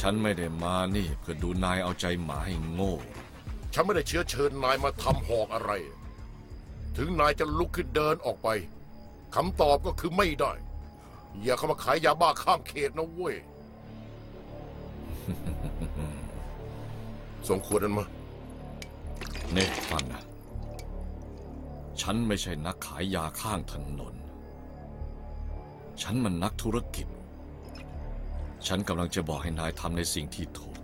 ฉันไม่ได้มานี่เพื่อดูนายเอาใจหมาให้โง่ ฉันไม่ได้เชื้อเชิญนายมาทำหอกอะไร ถึงนายจะลุกขึ้นเดินออกไปคำตอบก็คือไม่ได้ อย่าเข้ามาขายยาบ้าข้ามเขตนะเว้ย ส่งขวดนั้นมา นี่ฟังนะ ฉันไม่ใช่นักขายยาข้างถนน ฉันมันนักธุรกิจ ฉันกำลังจะบอกให้นายทำในสิ่งที่ถูก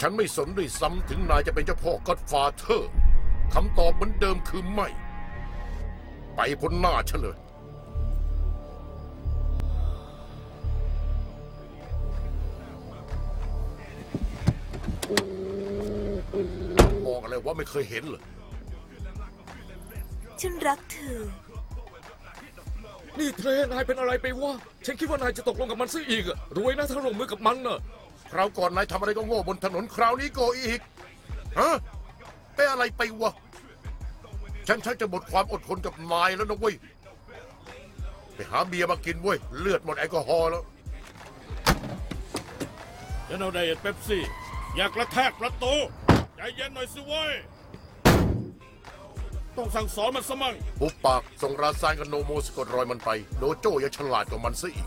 ฉันไม่สนด้วยซ้ำถึงนายจะเป็นเจ้าพ่อก็อดฟาเธอร์คำตอบเหมือนเดิมคือไม่ ไปพ้นหน้าฉันเลยมองอะไรว่าไม่เคยเห็นเหรอ ฉันรักเธอ นี่เทรนายเป็นอะไรไปวะ ฉันคิดว่านายจะตกลงกับมันซะอีกอะรวยนะถ้าลงมือกับมันน่ะ คราวก่อนนายทำอะไรก็โง่บนถนนคราวนี้โกอีกฮะไปอะไรไปวะ ฉันชักจะหมดความอดทนกับนายแล้วนะเว้ย ไปหาเบียร์มากินเว้ย เลือดหมดแอลกอฮอล์แล้วฉันเอาไดเอทเป๊ปซี่ อยากกระแทกประตู ใจเย็นหน่อยสิเว้ย ต้องสั่งสอนมันสมั่งปุบปากส่งราซานกับโนโมสะกดรอยมันไป โดโจยังฉลาดกว่ามันซะอีก